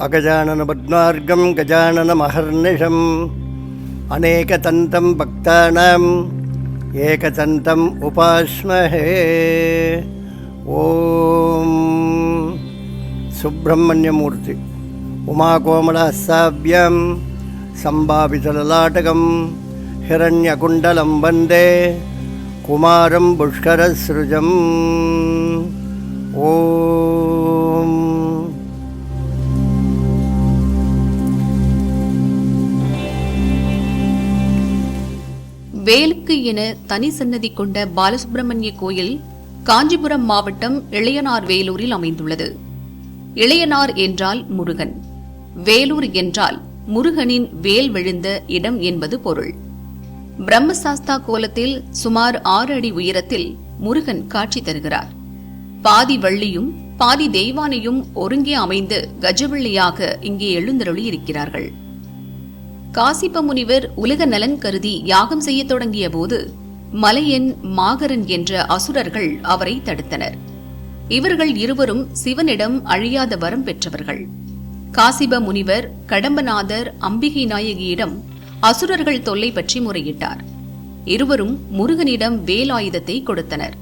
ॐ अगजाननपद्मार्गं गजाननमहर्निशम् अनेकतन्तं भक्तानाम् एकतन्तम् उपास्महे ॐ सुब्रह्मण्यमूर्ति उमाकोमलहस्ताभ्यां सम्भावितललाटकं हिरण्यकुण्डलं वन्दे कुमारं पुष्करसृजम् ॐ வேலுக்கு என தனி சன்னதி கொண்ட பாலசுப்பிரமணிய கோயில் காஞ்சிபுரம் மாவட்டம் இளையனார் வேலூரில் அமைந்துள்ளது. இளையனார் என்றால் முருகன். வேலூர் என்றால் முருகனின் வேல் விழுந்த இடம் என்பது பொருள். பிரம்மசாஸ்தா கோலத்தில் சுமார் ஆறு அடி உயரத்தில் முருகன் காட்சி தருகிறார். பாதி வள்ளியும் பாதி தெய்வானையும் ஒருங்கே அமைந்து கஜவள்ளியாக இங்கே எழுந்தருளி இருக்கிறார்கள் காசிப்ப முனிவர் உலக நலன் கருதி யாகம் செய்யத் தொடங்கிய போது மலையன் மாகரன் என்ற அசுரர்கள் அவரை தடுத்தனர். இவர்கள் இருவரும் சிவனிடம் அழியாத வரம் பெற்றவர்கள். காசிப முனிவர் கடம்பநாதர் அம்பிகை நாயகியிடம் அசுரர்கள் தொல்லை பற்றி முறையிட்டார். இருவரும் முருகனிடம் வேலாயுதத்தை கொடுத்தனர்.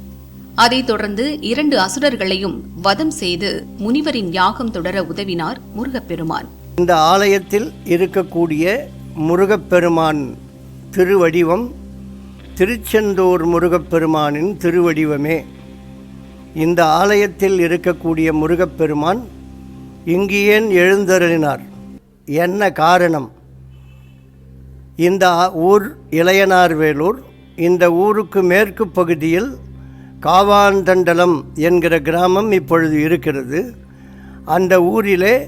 அதைத் தொடர்ந்து இரண்டு அசுரர்களையும் வதம் செய்து முனிவரின் யாகம் தொடர உதவினார் முருகப்பெருமான். இந்த ஆலயத்தில் இருக்கக்கூடிய முருகப்பெருமான் திருவடிவம் திருச்செந்தூர் முருகப்பெருமானின் திருவடிவமே. இந்த ஆலயத்தில் இருக்கக்கூடிய முருகப்பெருமான் இங்கு ஏன் எழுந்தருளினார். என்ன காரணம்? இந்த ஊர் இளையனார்வேலூர் இந்த ஊருக்கு மேற்கு பகுதியில் காவாந்தண்டலம் என்கிற கிராமம் இப்பொழுது இருக்கிறது. அந்த ஊரிலே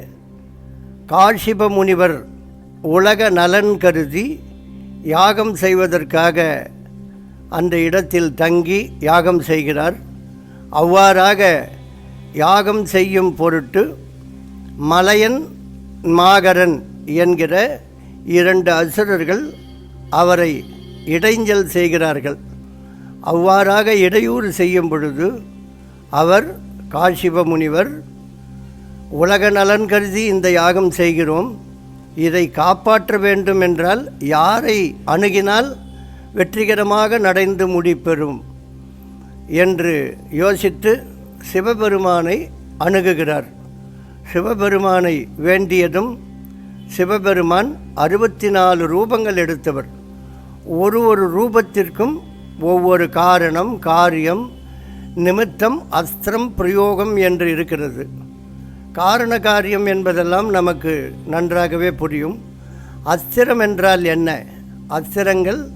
காஷிப முனிவர் உலக நலன் கருதி யாகம் செய்வதற்காக அந்த இடத்தில் தங்கி யாகம் செய்கிறார். அவ்வாறாக யாகம் செய்யும் பொருட்டு மலையன் மாகரன் என்கிற இரண்டு அசுரர்கள் அவரை இடைஞ்சல் செய்கிறார்கள். அவ்வாறாக இடையூறு செய்யும் பொழுது அவர் காஷிப முனிவர் உலக நலன் கருதி இந்த யாகம் செய்கிறோம். இதை காப்பாற்ற வேண்டும் என்றால் யாரை அணுகினால் வெற்றிகரமாக நடந்து முடிப்பெறும் என்று யோசித்து சிவபெருமானை அணுகுகிறார். சிவபெருமானை வேண்டியதும் சிவபெருமான் அறுபத்தி நாலு ரூபங்கள் எடுத்தவர். ஒரு ஒரு ரூபத்திற்கும் ஒவ்வொரு காரணம் காரியம் நிமித்தம் அஸ்திரம் பிரயோகம் என்று இருக்கிறது. காரண காரியம் என்பதெல்லாம் நமக்கு நன்றாகவே புரியும். அஸ்திரம் என்றால் என்ன? அஸ்திரங்கள்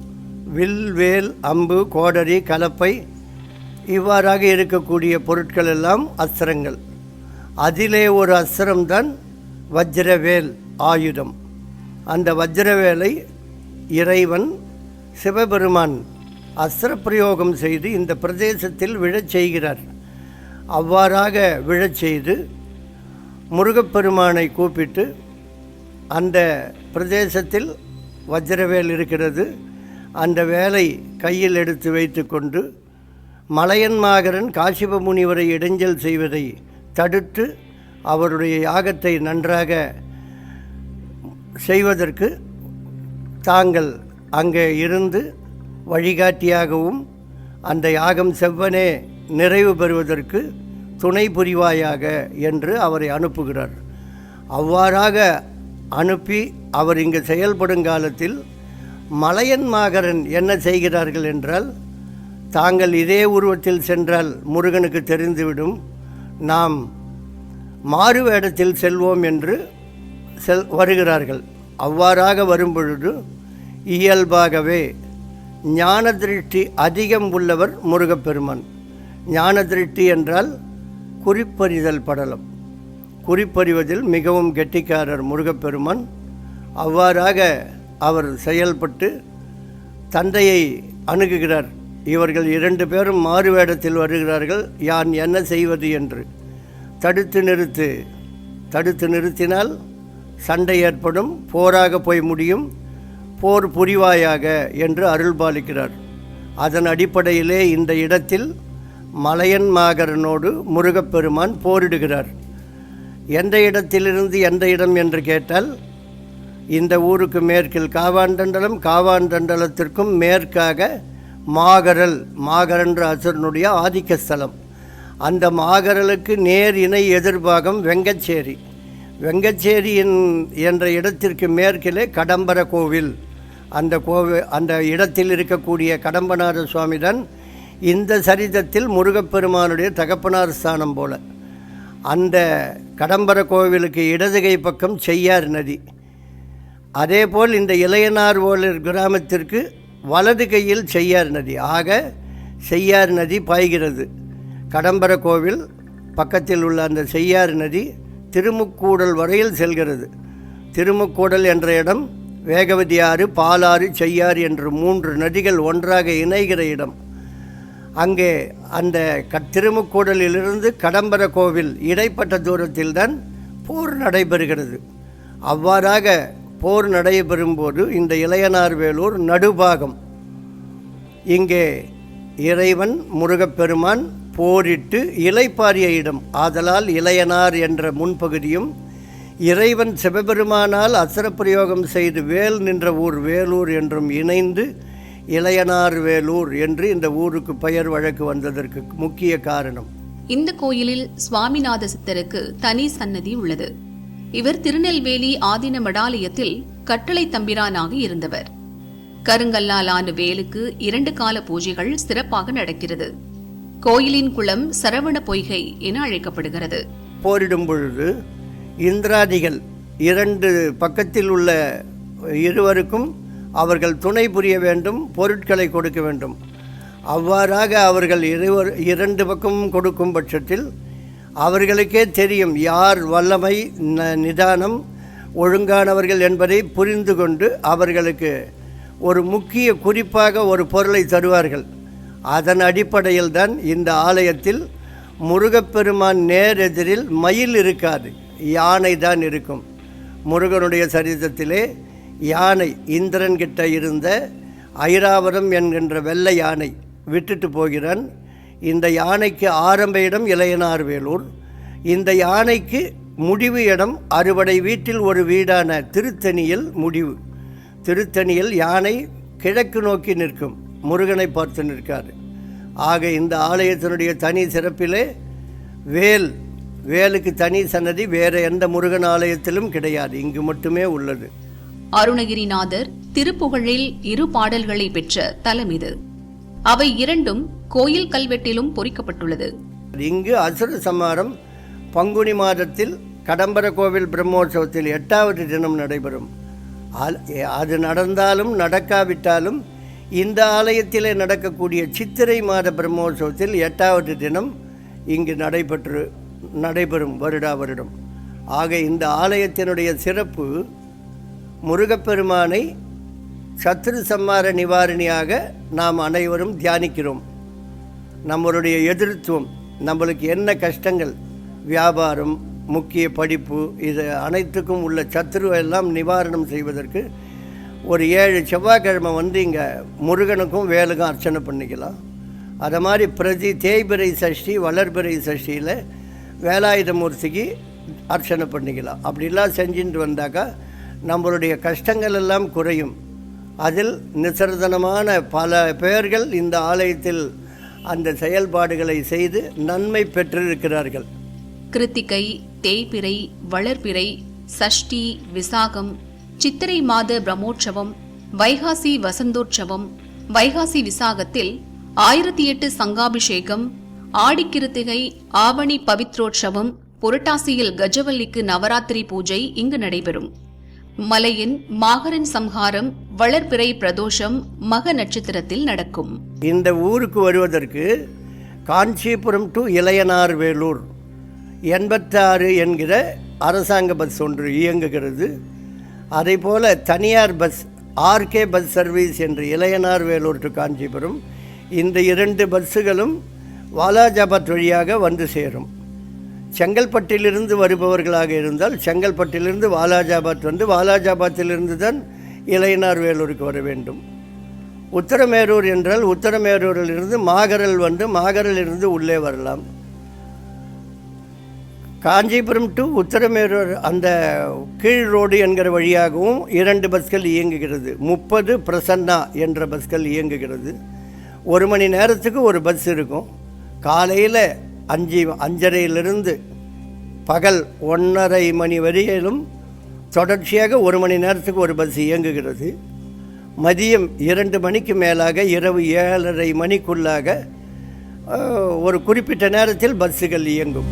வில் வேல் அம்பு கோடரி கலப்பை இவ்வாறாக இருக்கக்கூடிய பொருட்கள் எல்லாம் அஸ்திரங்கள். அதிலே ஒரு அஸ்திரம்தான் வஜ்ரவேல் ஆயுதம். அந்த வஜ்ரவேலை இறைவன் சிவபெருமான் அஸ்திர பிரயோகம் செய்து இந்த பிரதேசத்தில் விழச் செய்கிறார். அவ்வாறாக விழச் செய்து முருகப்பெருமானை கூப்பிட்டு அந்த பிரதேசத்தில் வஜ்ரவேல் இருக்கிறது. அந்த வேலை கையில் எடுத்து வைத்துக்கொண்டு மலையன்மாகரன் காசிப முனிவரை இடைஞ்சல் செய்வதை தடுத்து அவருடைய யாகத்தை நன்றாக செய்வதற்கு தாங்கள் அங்கே இருந்து வழிகாட்டியாகவும் அந்த யாகம் செவ்வனே நிறைவு பெறுவதற்கு துணை புரிவாயாக என்று அவரை அனுப்புகிறார். அவ்வாறாக அனுப்பி அவர் இங்கு செயல்படும் காலத்தில் மலையன் மாகரன் என்ன செய்கிறார்கள் என்றால் தாங்கள் இதே உருவத்தில் சென்றால் முருகனுக்கு தெரிந்துவிடும் நாம் மாறு வேடத்தில் செல்வோம் என்று செல் வருகிறார்கள். அவ்வாறாக வரும்பொழுது இயல்பாகவே ஞான திருஷ்டி அதிகம் உள்ளவர் முருகப்பெருமான். ஞான திருஷ்டி என்றால் குறிப்பறிதல் படலம். குறிப்பறிவதில் மிகவும் கெட்டிக்காரர் முருகப்பெருமான். அவ்வாறாக அவர் செயல்பட்டு தந்தையை அணுகுகிறார். இவர்கள் இரண்டு பேரும் மாறு வேடத்தில் வருகிறார்கள். யான் என்ன செய்வது என்று. தடுத்து நிறுத்து. தடுத்து நிறுத்தினால் சண்டை ஏற்படும். போராக போய் முடியும். போர் புரிவாயாக என்று அருள்பாலிக்கிறார். அதன் அடிப்படையிலே இந்த இடத்தில் மலையன் மாகரனோடு முருகப்பெருமான் போரிடுகிறார். எந்த இடத்திலிருந்து எந்த இடம் என்று கேட்டால் இந்த ஊருக்கு மேற்கில் காவாண்டண்டலம் காவாண்டண்டலத்திற்கும் மேற்காக மாகரல் மாகரன்ற அசுரனுடைய ஆதிக்க ஸ்தலம். அந்த மாகரலுக்கு நேர் இணை எதிர்பாகம் வெங்கச்சேரி. வெங்கச்சேரியின் என்ற இடத்திற்கு மேற்கிலே கடம்பர கோவில். அந்த கோவில் அந்த இடத்தில் இருக்கக்கூடிய கடம்பநாத சுவாமிதான் இந்த சரிதத்தில் முருகப்பெருமானுடைய தகப்பனார் ஸ்தானம் போல. அந்த கடம்பர கோவிலுக்கு இடதுகை பக்கம் செய்யார் நதி. அதேபோல் இந்த இளையனார் ஓலர் கிராமத்திற்கு வலது கையில் செய்யார் நதி. ஆக செய்யார் நதி பாய்கிறது. கடம்பர கோவில் பக்கத்தில் உள்ள அந்த செய்யார் நதி திருமுக்கூடல் வரையில் செல்கிறது. திருமுக்கூடல் என்ற இடம் வேகவதி ஆறு பாலாறு செய்யாறு என்று மூன்று நதிகள் ஒன்றாக இணைகிற இடம். அங்கே அந்த க திருமுக்கூடலிலிருந்து கடம்பர கோவில் இடைப்பட்ட தூரத்தில்தான் போர் நடைபெறுகிறது. அவ்வாறாக போர் நடைபெறும்போது இந்த இளையனார் வேலூர் நடுபாகம். இங்கே இறைவன் முருகப்பெருமான் போரிட்டு இலைப்பாரிய இடம். ஆதலால் இளையனார் என்ற முன்பகுதியும் இறைவன் சிவபெருமானால் அசரப்பிரயோகம் செய்து வேல் நின்ற ஊர் வேலூர் என்றும் இணைந்து இளையனார் வேலூர் என்று இந்த ஊருக்கு பெயர் வழக்கு வந்ததற்கு முக்கிய காரணம். இந்த கோயிலில் சுவாமிநாத சித்தருக்கு தனி சன்னதி உள்ளது. இவர் திருநெல்வேலி ஆதீன மடாலயத்தில் கட்டளை தம்பிரானாக இருந்தவர். கருங்கல்லால் ஆன வேலுக்கு இரண்டு கால பூஜைகள் சிறப்பாக நடக்கிறது. கோயிலின் குளம் சரவண பொய்கை என அழைக்கப்படுகிறது. போரிடும் பொழுது இந்திராதிகள் இரண்டு பக்கத்தில் உள்ள இருவருக்கும் அவர்கள் துணை புரிய வேண்டும் பொருட்களை கொடுக்க வேண்டும். அவ்வாறாக அவர்கள் இருவர் இரண்டு பக்கமும் கொடுக்கும் பட்சத்தில் அவர்களுக்கே தெரியும் யார் வல்லமை ந- நிதானம் ஒழுங்கானவர்கள் என்பதை புரிந்து கொண்டு அவர்களுக்கு ஒரு முக்கிய குறிப்பாக ஒரு பொருளை தருவார்கள். அதன் அடிப்படையில் தான் இந்த ஆலயத்தில் முருகப்பெருமான் நேரெதிரில் மயில் இருக்காது யானை தான் இருக்கும். முருகனுடைய சரீரத்திலே யானை இந்திரன் கிட்ட இருந்த ஐராவரம் என்கின்ற வெள்ளை யானை விட்டுட்டு போகிறான். இந்த யானைக்கு ஆரம்ப இடம் இளையனார் வேலூர். இந்த யானைக்கு முடிவு இடம் அறுவடை வீட்டில் ஒரு வீடான திருத்தணியில் முடிவு. திருத்தணியில் யானை கிழக்கு நோக்கி நிற்கும். முருகனை பார்த்து நிற்கார். ஆக இந்த ஆலயத்தினுடைய தனி சிறப்பிலே வேல் வேலுக்கு தனி சன்னதி வேறு எந்த முருகன் ஆலயத்திலும் கிடையாது. இங்கு மட்டுமே உள்ளது. அருணகிரிநாதர் திருப்புகழில் இரு பாடல்களை பெற்ற தலம் இது. அவை இரண்டும் கோயில் கல்வெட்டிலும் பொறிக்கப்பட்டுள்ளது. இங்கு அசுர சமாரம் பங்குனி மாதத்தில் கடம்பர கோவில் பிரம்மோற்சவத்தில் எட்டாவது தினம் நடைபெறும். ஆல்- அது நடந்தாலும் நடக்காவிட்டாலும் இந்த ஆலயத்திலே நடக்கக்கூடிய சித்திரை மாத பிரம்மோற்சவத்தில் எட்டாவது தினம் இங்கு நடைபெற்று நடைபெறும் வருடா வருடம். ஆக இந்த ஆலயத்தினுடைய சிறப்பு முருகப்பெருமானை சத்ரு சம்மார நிவாரணியாக நாம் அனைவரும் தியானிக்கிறோம். நம்மளுடைய எதிர்த்துவம் நம்மளுக்கு என்ன கஷ்டங்கள் வியாபாரம் முக்கிய படிப்பு இது அனைத்துக்கும் உள்ள சத்ருவெல்லாம் நிவாரணம் செய்வதற்கு ஒரு ஏழு செவ்வாய்க்கிழமை வந்து இங்கே முருகனுக்கும் வேலுக்கும் அர்ச்சனை பண்ணிக்கலாம். அதை மாதிரி பிரதி தேய்பிரை சஷ்டி வளர்பிறை சஷ்டியில் வேலாயுதமூர்த்திக்கு அர்ச்சனை பண்ணிக்கலாம். அப்படிலாம் செஞ்சுட்டு வந்தாக்கா நம்மளுடைய கஷ்டங்கள் எல்லாம் குறையும். அதில் நிசர்தனமான பல பேர்கள் இந்த ஆலயத்தில் அந்த செயல்பாடுகளை செய்து நன்மை பெற்றிருக்கிறார்கள். கிருத்திகை தேய்பிறை வளர்பிறை சஷ்டி விசாகம் சித்திரை மாத பிரம்மோற்சவம் வைகாசி வசந்தோற்சவம் வைகாசி விசாகத்தில் ஆயிரத்தி எட்டு சங்காபிஷேகம் ஆடிக்கிருத்திகை ஆவணி பவித்ரோற்சவம் புரட்டாசியில் கஜவல்லிக்கு நவராத்திரி பூஜை இங்கு நடைபெறும். மலையின் மாகரன் சம்ஹாரம் வளர்பிறை பிரதோஷம் மக நட்சத்திரத்தில் நடக்கும். இந்த ஊருக்கு வருவதற்கு காஞ்சிபுரம் டு இளையனார் வேலூர் எண்பத்தாறு என்கிற அரசாங்க பஸ் ஒன்று இயங்குகிறது. அதே போல் தனியார் பஸ் ஆர்கே பஸ் சர்வீஸ் என்று இளையனார் வேலூர் டு காஞ்சிபுரம் இந்த இரண்டு பஸ்ஸுகளும் வாலாஜாபாத் வழியாக வந்து சேரும். செங்கல்பட்டிலிருந்து வருபவர்களாக இருந்தால் செங்கல்பட்டிலிருந்து வாலாஜாபாத் வந்து வாலாஜாபாத்திலிருந்து தான் இளையனார் வேலூருக்கு வர வேண்டும். உத்தரமேரூர் என்றால் உத்தரமேரூரிலிருந்து மாகரல் வந்து மாகரலிருந்து உள்ளே வரலாம். காஞ்சிபுரம் டு உத்தரமேரூர் அந்த கீழ் ரோடு என்கிற வழியாகவும் இரண்டு பஸ்கள் இயங்குகிறது. முப்பது பிரசன்னா என்ற பஸ்கள் இயங்குகிறது. ஒரு மணி நேரத்துக்கு ஒரு பஸ் இருக்கும். காலையில் அஞ்சு அஞ்சரையிலிருந்து பகல் ஒன்றரை மணி வரையிலும் தொடர்ச்சியாக ஒரு மணி நேரத்துக்கு ஒரு பஸ் இயங்குகிறது. மதியம் இரண்டு மணிக்கு மேலாக இரவு ஏழரை மணிக்குள்ளாக ஒரு குறிப்பிட்ட நேரத்தில் பஸ்ஸுகள் இயங்கும்.